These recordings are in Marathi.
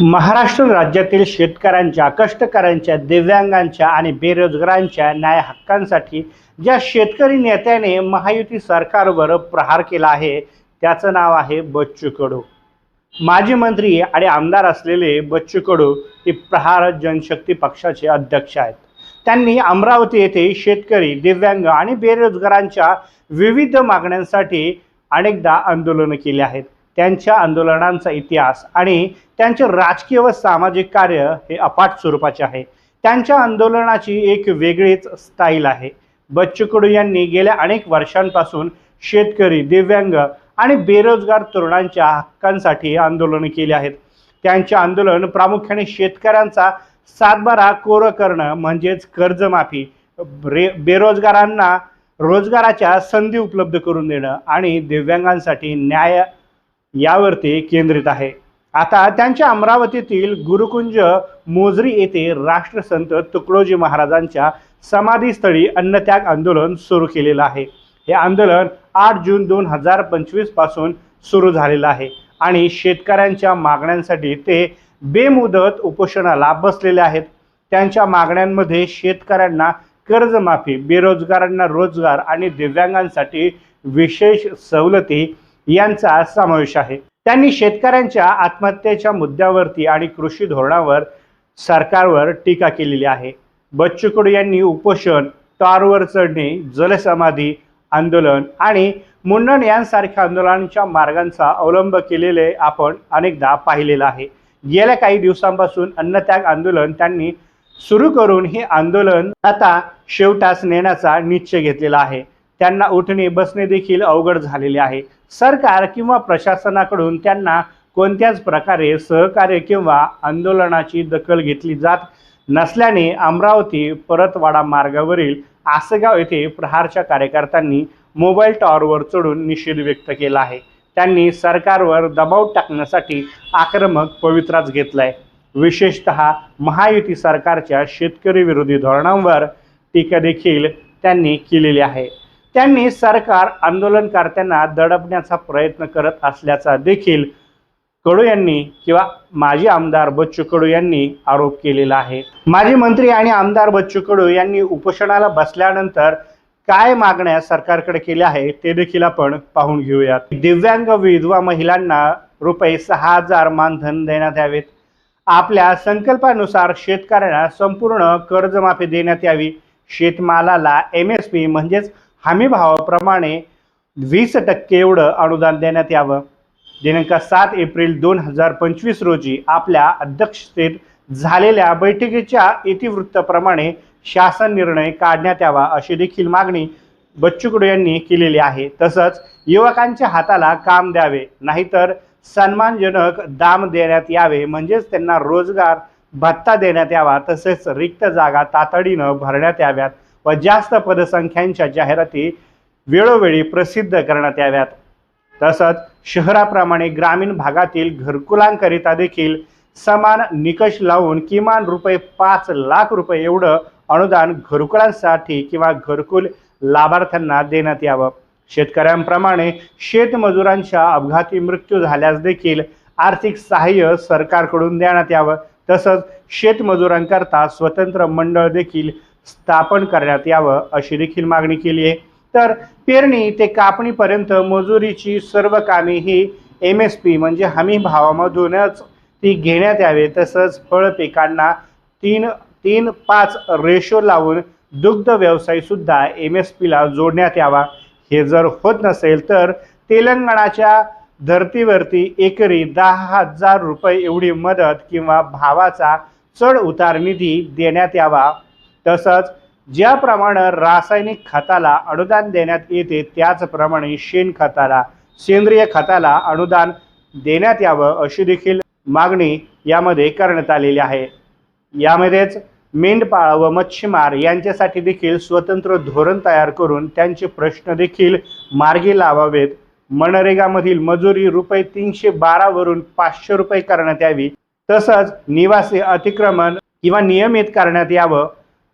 महाराष्ट्र राज्यातील शेतकऱ्यांच्या कष्टकऱ्यांच्या दिव्यांगांच्या आणि बेरोजगारांच्या न्याय हक्कांसाठी ज्या शेतकरी नेत्याने महायुती सरकारवर प्रहार केला आहे त्याचं नाव आहे बच्चू कडू. माजी मंत्री आणि आमदार असलेले बच्चू कडू हे प्रहार जनशक्ती पक्षाचे अध्यक्ष आहेत. त्यांनी अमरावती येथे शेतकरी दिव्यांग आणि बेरोजगारांच्या विविध मागण्यांसाठी अनेकदा आंदोलनं केली आहेत. त्यांच्या आंदोलनांचा इतिहास आणि त्यांचे राजकीय व सामाजिक कार्य हे अफाट स्वरूपाचे आहे. त्यांच्या आंदोलनाची एक वेगळीच स्टाईल आहे. बच्चू कडू यांनी गेल्या अनेक वर्षांपासून शेतकरी दिव्यांग आणि बेरोजगार तरुणांच्या हक्कांसाठी आंदोलन केली आहेत. त्यांचे आंदोलन प्रामुख्याने शेतकऱ्यांचा सातबारा कोरं करणं म्हणजेच कर्जमाफी रे बेरोजगारांना रोजगाराच्या संधी उपलब्ध करून देणं आणि दिव्यांगांसाठी न्याय यावरती केंद्रित आहे. आता त्यांच्या अमरावतीतील गुरुकुंज मोजरी येथे राष्ट्रसंत तुकडोजी महाराजांच्या समाधीस्थळी अन्नत्याग आंदोलन सुरू केलेलं आहे. हे आंदोलन आठ जून दोन हजार पंचवीसपासून सुरू झालेलं आहे आणि शेतकऱ्यांच्या मागण्यांसाठी ते बेमुदत उपोषणाला बसलेले आहेत. त्यांच्या मागण्यांमध्ये शेतकऱ्यांना कर्जमाफी बेरोजगारांना रोजगार आणि दिव्यांगांसाठी विशेष सवलती यांचा समावेश आहे. त्यांनी शेतकऱ्यांच्या आत्महत्येच्या मुद्द्यावरती आणि कृषी धोरणावर सरकारवर टीका केलेली आहे. बच्चू कडू यांनी उपोषण तारवर चढणे जलसमाधी आंदोलन आणि मुंडन यांसारख्या आंदोलनांच्या मार्गांचा अवलंब केलेले आपण अनेकदा पाहिलेलं आहे. गेल्या काही दिवसांपासून अन्नत्याग आंदोलन त्यांनी सुरू करून हे आंदोलन आता शेवटास नेण्याचा निश्चय घेतलेला आहे. त्यांना उठणे बसणे देखील अवघड झालेले आहे. सरकार किंवा प्रशासनाकडून त्यांना कोणत्याच प्रकारे सहकार्य किंवा आंदोलनाची दखल घेतली जात नसल्याने अमरावती परतवाडा मार्गावरील आसगाव येथे प्रहारच्या कार्यकर्त्यांनी मोबाईल टॉवरवर चढून निषेध व्यक्त केला आहे. त्यांनी सरकारवर दबाव टाकण्यासाठी आक्रमक पवित्राच घेतलाय. विशेषत महायुती सरकारच्या शेतकरी विरोधी धोरणांवर टीका देखील त्यांनी केलेली आहे. त्यांनी सरकार आंदोलनकर्त्यांना दडपण्याचा प्रयत्न करत असल्याचा देखील कडू यांनी किंवा माजी आमदार बच्चू कडू यांनी आरोप केलेला आहे. माजी मंत्री आणि आमदार बच्चू कडू यांनी उपोषणाला बसल्यानंतर काय मागण्या सरकारकडे केल्या आहेत ते देखील आपण पाहून घेऊयात. दिव्यांग विधवा महिलांना रुपये सहा हजार मानधन देण्यात यावेत. आपल्या संकल्पानुसार शेतकऱ्यांना संपूर्ण कर्जमाफी देण्यात यावी. शेतमालाला एम एस पी म्हणजेच हमी भावाप्रमाणे वीस टक्के एवढं अनुदान देण्यात यावं. दिनांक सात एप्रिल दोन हजार पंचवीस रोजी आपल्या अध्यक्षतेत झालेल्या बैठकीच्या इतिवृत्ताप्रमाणे शासन निर्णय काढण्यात यावा अशी देखील मागणी बच्चू कडू यांनी केलेली आहे. तसंच युवकांच्या हाताला काम द्यावे नाहीतर सन्मानजनक दाम देण्यात यावे म्हणजेच त्यांना रोजगार भत्ता देण्यात यावा तसेच रिक्त जागा तातडीनं भरण्यात याव्यात व जास्त पदसंख्यांच्या जाहिराती वेळोवेळी प्रसिद्ध करण्यात याव्यात. तसंच शहराप्रमाणे ग्रामीण भागातील घरकुलांकरिता देखील समान निकष लावून किमान रुपये पाच लाख रुपये एवढं अनुदान घरकुलांसाठी किंवा घरकुल लाभार्थ्यांना देण्यात यावं. शेतकऱ्यांप्रमाणे शेतमजुरांच्या अपघाती मृत्यू झाल्यास देखील आर्थिक सहाय्य सरकारकडून देण्यात यावं. तसंच शेतमजुरांकरता स्वतंत्र मंडळ देखील स्थापन करण्यात यावं अशी देखील मागणी केली आहे. तर पेरणी ते कापणीपर्यंत मजुरीची सर्व कामे ही एम एस पी म्हणजे हमी भावामधूनच ती घेण्यात यावे. तसंच फळ पिकांना तीन तीन पाच रेशो लावून दुग्ध व्यवसायसुद्धा एम एस पीला जोडण्यात यावा. हे जर होत नसेल तर तेलंगणाच्या धर्तीवरती एकरी दहा हजार रुपये एवढी मदत किंवा भावाचा चढ उतार निधी देण्यात यावा. तसंच ज्याप्रमाणे रासायनिक खताला अनुदान देण्यात येते त्याचप्रमाणे शेणखताला सेंद्रिय खताला अनुदान देण्यात यावं अशी देखील मागणी यामध्ये करण्यात आलेली आहे. यामध्येच मेंढपाळ व मच्छीमार यांच्यासाठी देखील स्वतंत्र धोरण तयार करून त्यांचे प्रश्न देखील मार्गी लावावेत. मनरेगामधील मजुरी रुपये तीनशे बारावरून पाचशे रुपये करण्यात यावी. तसंच निवासी अतिक्रमण किंवा नियमित करण्यात यावं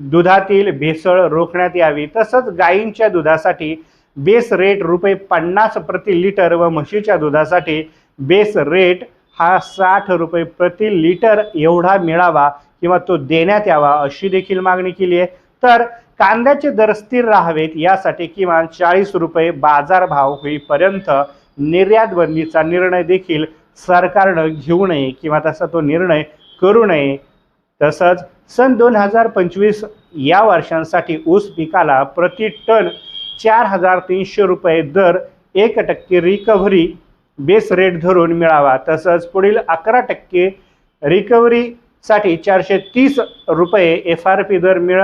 दुधातील भेसळ रोखण्यात यावी. तसंच गायींच्या दुधासाठी बेस रेट रुपये पन्नास प्रति लिटर व म्हशीच्या दुधासाठी बेस रेट हा साठ रुपये प्रति लिटर एवढा मिळावा किंवा तो देण्यात यावा अशी देखील मागणी केली आहे. तर कांद्याचे दर स्थिर राहावेत यासाठी किमान चाळीस रुपये बाजारभाव होईपर्यंत निर्यात बंदीचा निर्णय देखील सरकारनं घेऊ नये किंवा तसा तो निर्णय करू नये. तसंच सन दोन हजार पंचवीस या वर्षांसाठी ऊस पिकाला प्रति टन चार हजार तीनशे रुपये दर एक टक्के रिकव्हरी बेस रेट धरून मिळावा. तसंच पुढील अकरा टक्के रिकव्हरीसाठी चारशे तीस रुपये एफ आर पी दर मिळ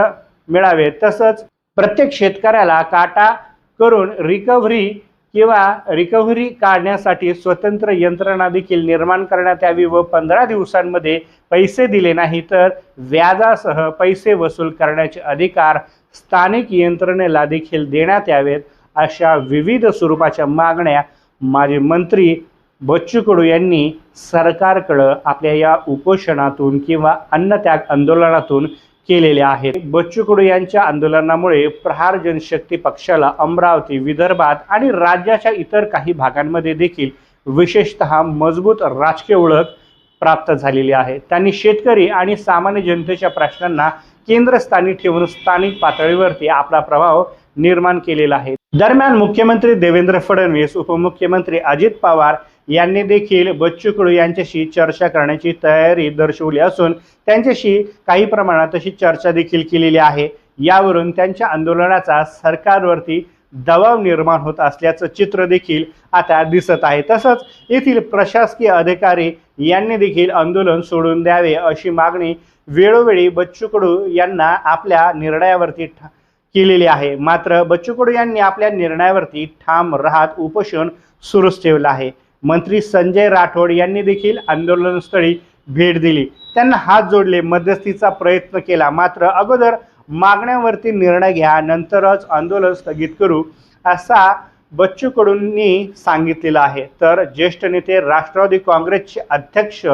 मिळावे. तसंच प्रत्येक शेतकऱ्याला काटा करून रिकव्हरी किंवा रिकव्हरी काढण्यासाठी स्वतंत्र यंत्रणा देखील निर्माण करण्यात यावी व पंधरा दिवसांमध्ये पैसे दिले नाही तर व्याजासह पैसे वसूल करण्याचे अधिकार स्थानिक यंत्रणेला देखील देण्यात यावेत अशा विविध स्वरूपाच्या मागण्या माजी मंत्री बच्चू कडू यांनी सरकारकडं आपल्या या उपोषणातून किंवा अन्नत्याग आंदोलनातून केलेले आहेत. बच्चू कडू यांच्या आंदोलनामुळे प्रहार जनशक्ती पक्षाला अमरावती विदर्भात आणि राज्याच्या इतर काही भागांमध्ये देखील विशेषतः मजबूत राजकीय ओळख प्राप्त झालेली आहे. त्यांनी शेतकरी आणि सामान्य जनतेच्या प्रश्नांना केंद्रस्थानी ठेवून स्थानिक पातळीवरती आपला प्रभाव निर्माण केलेला आहे. दरम्यान मुख्यमंत्री देवेंद्र फडणवीस उपमुख्यमंत्री अजित पवार यांनी देखील बच्चू कडू यांच्याशी चर्चा करण्याची तयारी दर्शवली असून त्यांच्याशी काही प्रमाणात तशी चर्चा देखील केलेली आहे. यावरून त्यांच्या आंदोलनाचा सरकारवरती दबाव निर्माण होत असल्याचं चित्र देखील आता दिसत आहे. तसंच येथील प्रशासकीय अधिकारी यांनी देखील आंदोलन सोडून द्यावे अशी मागणी वेळोवेळी बच्चू कडू यांना आपल्या निर्णयावरती ठा केलेली आहे. मात्र बच्चू कडू यांनी आपल्या निर्णयावरती ठाम राहत उपोषण सुरूच ठेवलं आहे. मंत्री संजय राठोड यांनी देखील आंदोलनस्थळी भेट दिली. त्यांना हात जोडले मध्यस्थीचा प्रयत्न केला. मात्र अगोदर मागण्यावरती निर्णय घ्या नंतरच आंदोलन स्थगित करू असा बच्चू कडूंनी सांगितलेलं आहे. तर ज्येष्ठ नेते राष्ट्रवादी काँग्रेसचे अध्यक्ष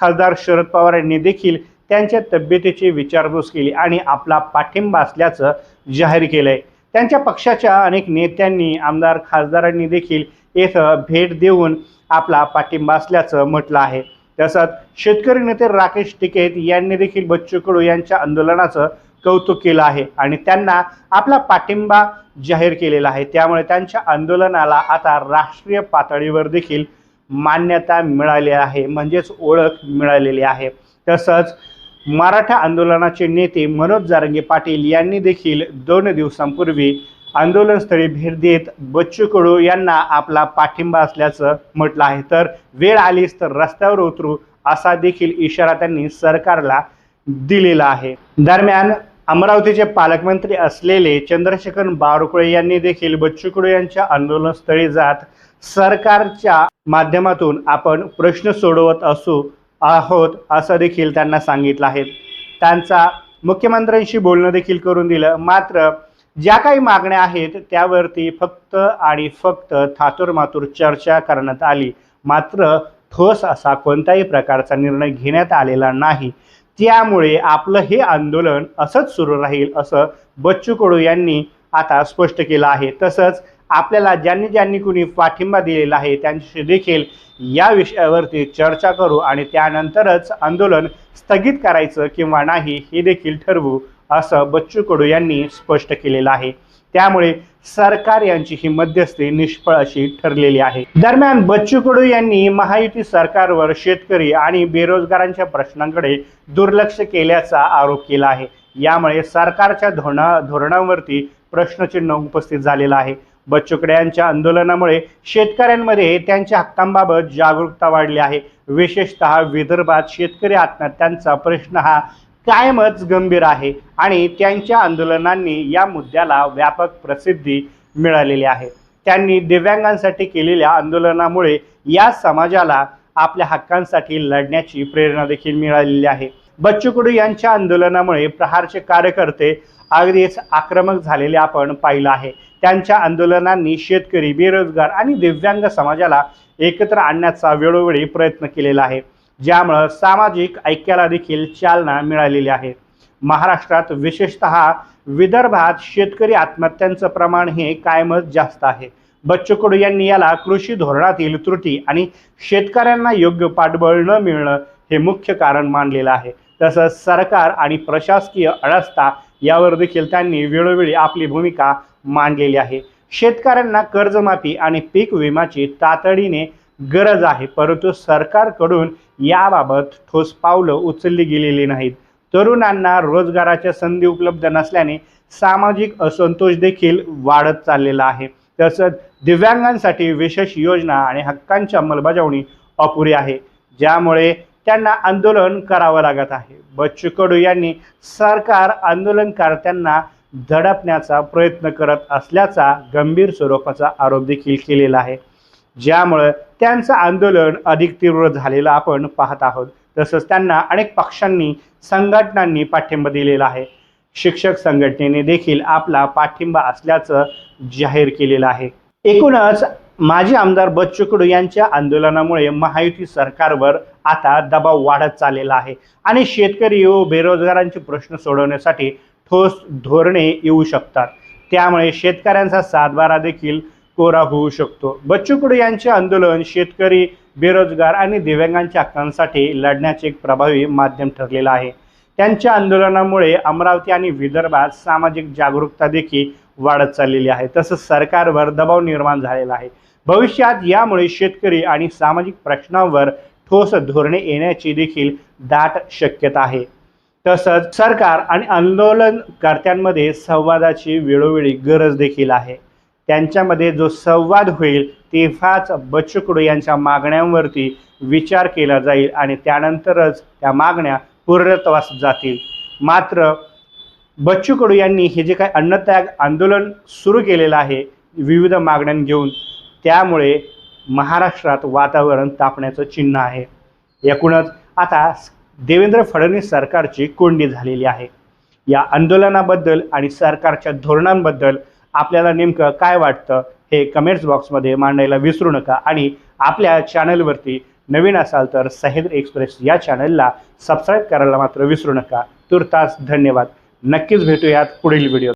खासदार शरद पवार यांनी देखील त्यांच्या तब्येतीची विचारपूस केली आणि आपला पाठिंबा असल्याचं जाहीर केलंय. त्यांच्या पक्षाच्या अनेक नेत्यांनी आमदार खासदारांनी देखील येथं भेट देऊन आपला पाठिंबा असल्याचं म्हटलं आहे. तसंच शेतकरी नेते राकेश टिकेत यांनी देखील बच्चू कडू यांच्या आंदोलनाचं कौतुक केलं आहे आणि त्यांना आपला पाठिंबा जाहीर केलेला आहे. त्यामुळे त्यांच्या आंदोलनाला आता राष्ट्रीय पातळीवर देखील मान्यता मिळाली आहे म्हणजेच ओळख मिळालेली आहे. तसंच मराठा आंदोलनाचे नेते मनोज जारंगे पाटील यांनी देखील दोन दिवसांपूर्वी आंदोलनस्थळी भेट देत बच्चू कडू यांना आपला पाठिंबा असल्याचं म्हटलं आहे. तर वेळ आलीच तर रस्त्यावर उतरू असा देखील इशारा त्यांनी सरकारला दिलेला आहे. दरम्यान अमरावतीचे पालकमंत्री असलेले चंद्रशेखर बावरकुळे यांनी देखील बच्चू कडू यांच्या आंदोलनस्थळी जात सरकारच्या माध्यमातून आपण प्रश्न सोडवत असू आहोत असं देखील त्यांना सांगितलं आहे. त्यांचा मुख्यमंत्र्यांशी बोलणं देखील करून दिलं. मात्र ज्या काही मागण्या आहेत त्यावरती फक्त आणि फक्त थातुरमातुर चर्चा करण्यात आली. मात्र ठोस असा कोणत्याही प्रकारचा निर्णय घेण्यात आलेला नाही. त्यामुळे आपलं हे आंदोलन असंच सुरू राहील असं बच्चू कडू यांनी आता स्पष्ट केलं आहे. तसंच आपल्याला ज्यांनी ज्यांनी कुणी पाठिंबा दिलेला आहे त्यांच्याशी देखील या विषयावरती चर्चा करू आणि त्यानंतरच आंदोलन स्थगित करायचं किंवा नाही हे देखील ठरवू असं बच्चू कडू यांनी स्पष्ट केलेलं आहे. त्यामुळे सरकार यांची ही मध्यस्थी निष्फळ अशी ठरलेली आहे. दरम्यान बच्चू कडू यांनी महायुती सरकारवर शेतकरी आणि बेरोजगारांच्या प्रश्नांकडे दुर्लक्ष केल्याचा आरोप केला आहे. यामुळे सरकारच्या धोरणा धोरणांवरती प्रश्नचिन्ह उपस्थित झालेलं आहे. बच्चुकडे यांच्या आंदोलनामुळे शेतकऱ्यांमध्ये त्यांच्या हक्कांबाबत जागरूकता वाढली आहे. विशेषतः विदर्भात शेतकरी आत्महत्यांचा प्रश्न हा कायमच गंभीर आहे आणि त्यांच्या आंदोलनांनी या मुद्द्याला व्यापक प्रसिद्धी मिळालेली आहे. त्यांनी दिव्यांगांसाठी केलेल्या आंदोलनामुळे या समाजाला आपल्या हक्कांसाठी लढण्याची प्रेरणा देखील मिळालेली आहे. बच्चू कडू यांच्या आंदोलनामुळे प्रहारचे कार्यकर्ते अगदीच आक्रमक झालेले आपण पाहिलं आहे. त्यांच्या आंदोलनांनी शेतकरी बेरोजगार आणि दिव्यांग समाजाला एकत्र आणण्याचा वेळोवेळी प्रयत्न केलेला आहे. ज्यामुळं सामाजिक ऐक्याला देखील चालना मिळालेली आहे. महाराष्ट्रात विशेषतः विदर्भात शेतकरी आत्महत्यांचं प्रमाण हे कायमच जास्त आहे. बच्चू कडू यांनी याला कृषी धोरणातील त्रुटी आणि शेतकऱ्यांना योग्य पाठबळ न मिळणं हे मुख्य कारण मानलेलं आहे. तसंच सरकार आणि प्रशासकीय अडस्था यावर देखील त्यांनी वेळोवेळी आपली भूमिका मांडलेली आहे. शेतकऱ्यांना कर्जमाफी आणि पीक विम्याची तातडीने गरज आहे परंतु सरकारकडून याबाबत ठोस पावलं उचलली गेलेली नाहीत. तरुणांना रोजगाराच्या संधी उपलब्ध नसल्याने सामाजिक असंतोष देखील वाढत चाललेला आहे. तसंच दिव्यांगांसाठी विशेष योजना आणि हक्कांची अंमलबजावणी अपुरी आहे ज्यामुळे त्यांना आंदोलन करावं लागत आहे. बच्चू कडू यांनी सरकार आंदोलनकर्त्यांना झडपण्याचा प्रयत्न करत असल्याचा गंभीर स्वरूपाचा आरोप देखील केलेला आहे. ज्यामुळं त्यांचं आंदोलन अधिक तीव्र झालेलं आपण पाहत आहोत. तसंच त्यांना अनेक पक्षांनी संघटनांनी पाठिंबा दिलेला आहे. शिक्षक संघटनेने देखील आपला पाठिंबा असल्याचं जाहीर केलेलं आहे. एकूणच माजी आमदार बच्चू कडू यांच्या आंदोलनामुळे महायुती सरकारवर आता दबाव वाढत चाललेला आहे. आणि शेतकरी व बेरोजगारांचे प्रश्न सोडवण्यासाठी ठोस धोरणे येऊ शकतात. त्यामुळे शेतकऱ्यांचा सातबारा देखील कोरा होऊ शकतो. बच्चू कडू यांचे आंदोलन शेतकरी बेरोजगार आणि दिव्यांगांच्या हक्कांसाठी लढण्याचे एक प्रभावी माध्यम ठरलेलं आहे. त्यांच्या आंदोलनामुळे अमरावती आणि विदर्भात सामाजिक जागरूकता देखील वाढत चाललेली आहे. तसंच सरकारवर दबाव निर्माण झालेला आहे. भविष्यात यामुळे शेतकरी आणि सामाजिक प्रश्नांवर ठोस धोरणे येण्याची देखील दाट शक्यता आहे. तसंच सरकार आणि आंदोलनकर्त्यांमध्ये संवादाची वेळोवेळी गरज देखील आहे. त्यांच्यामध्ये जो संवाद होईल तेव्हाच बच्चू कडू यांच्या मागण्यांवरती विचार केला जाईल आणि त्यानंतरच त्या मागण्या पूर्णत्वास जातील. मात्र बच्चू कडू यांनी हे जे काही अन्नत्याग आंदोलन सुरू केलेलं आहे विविध मागण्या घेऊन त्यामुळे महाराष्ट्रात वातावरण तापण्याचं चिन्ह आहे. एकूणच आता देवेंद्र फडणवीस सरकारची कोंडी झालेली आहे. या आंदोलनाबद्दल आणि सरकारच्या धोरणांबद्दल आपल्याला नेमकं काय वाटतं हे कमेंट्स बॉक्समध्ये मांडायला विसरू नका. आणि आपल्या चॅनलवरती नवीन असाल तर सह्याद्री एक्सप्रेस या चॅनलला सबस्क्राईब करायला मात्र विसरू नका. तुर्तास धन्यवाद. नक्कीच भेटूयात पुढील व्हिडिओ